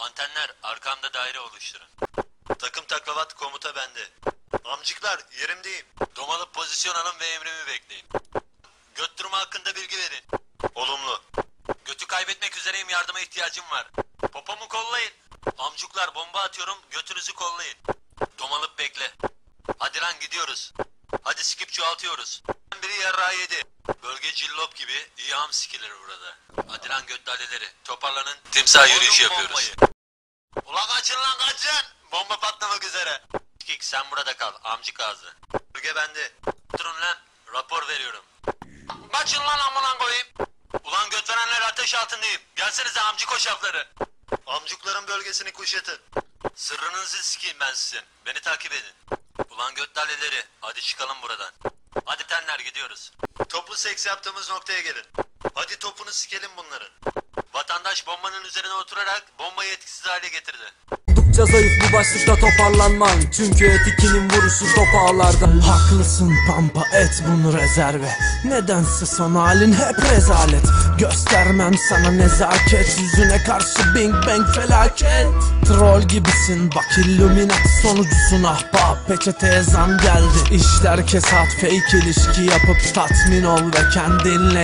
Antenler arkamda daire oluşturun. Takım taklavat komuta bende. Amcıklar yerimdeyim. Domalıp pozisyon alın ve emrimi bekleyin. Göt hakkında bilgi verin. Olumlu. Götü kaybetmek üzereyim yardıma ihtiyacım var. Popomu kollayın. Amcuklar bomba atıyorum götünüzü kollayın. Domalıp bekle. Hadi lan gidiyoruz. Hadi skip çoğaltıyoruz. Biri yarrağı yedi. Bölge cillop gibi iyi ham sikilir burada. Hadi lan göt daleleri. Toparlanın. Timsah yürüyüşü yapıyoruz. Ulan kaçın lan kaçın. Bomba patlamak üzere. Kik sen burada kal. Amcık ağzı. Bölge bende. Durun lan. Rapor veriyorum. Kaçın lan amına koyayım. Ulan göt verenler ateş altındayım. Gelsenize amcı koşafları. Amcukların bölgesini kuşatın. Sırrınızı sikeyim ben sizin. Beni takip edin. Ulan göt daleleri. Hadi çıkalım buradan. Hadi tenler gidiyoruz. Toplu seks yaptığımız noktaya gelin. Hadi topunu sikelim bunların. Vatandaş bombanın üzerine oturarak bombayı etkisiz hale getirdi. Oldukça zayıf bu başlıkta toparlanman. Çünkü etikinin vuruşu topağlarda. Haklısın pampa et bunu rezerve. Nedense son halin hep rezalet. Göstermem sana nezaket. Yüzüne karşı bing bang felaket. Troll gibisin bak illuminati sonucusun ahbap. Peçeteye zam geldi. İşler kesat fake ilişki yapıp tatmin ol ve kendinle